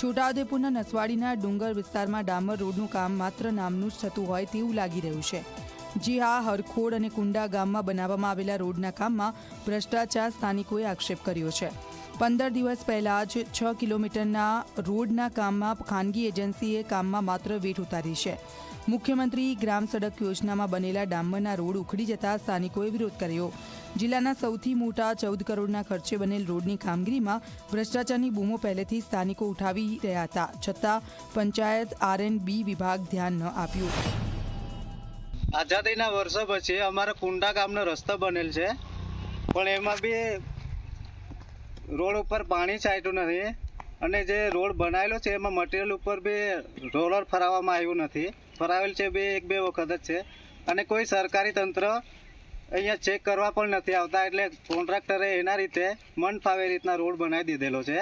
છોટાઉદેપુરના નસવાડીના ડુંગર વિસ્તારમાં ડામર રોડનું કામ માત્ર નામનું જ થતું હોય તેવું લાગી રહ્યું છે. જી હા, હરખોડ અને કુંડા ગામમાં બનાવવામાં આવેલા રોડના કામમાં ભ્રષ્ટાચાર સ્થાનિકોએ આક્ષેપ કર્યો છે. પંદર દિવસ પહેલા જ છ કિલોમીટરના રોડના કામમાં ખાનગી એજન્સીએ કામમાં માત્ર વેઠ ઉતારી છે. મુખ્યમંત્રી ગ્રામ સડક યોજનામાં બનેલા ડામરના રોડ ઉખડી જતા સ્થાનિકોએ વિરોધ કર્યો. જિલ્લાના સૌથી મોટા ચૌદ કરોડના ખર્ચે બનેલ રોડની કામગીરીમાં ભ્રષ્ટાચારની બૂમો પહેલેથી સ્થાનિકો ઉઠાવી રહ્યા હતા. છતાં પંચાયત આર બી વિભાગ ધ્યાન ન આપ્યું. આઝાદીના વર્ષો પછી અમારા કુંડા ગામનો રસ્તો બનેલ છે. પણ એમાં બી રોડ ઉપર પાણી છાંટ્યું નથી અને જે રોડ બનાવેલો છે એમાં મટીરિયલ ઉપર બી રોલર ફરાવવામાં આવ્યું નથી. ફરાવેલ છે બે, એક બે વખત જ છે. અને કોઈ સરકારી તંત્ર અહીંયા ચેક કરવા પણ નથી આવતા એટલે કોન્ટ્રાક્ટરે એના રીતે મન ફાવે રીતના રોડ બનાવી દીધેલો છે.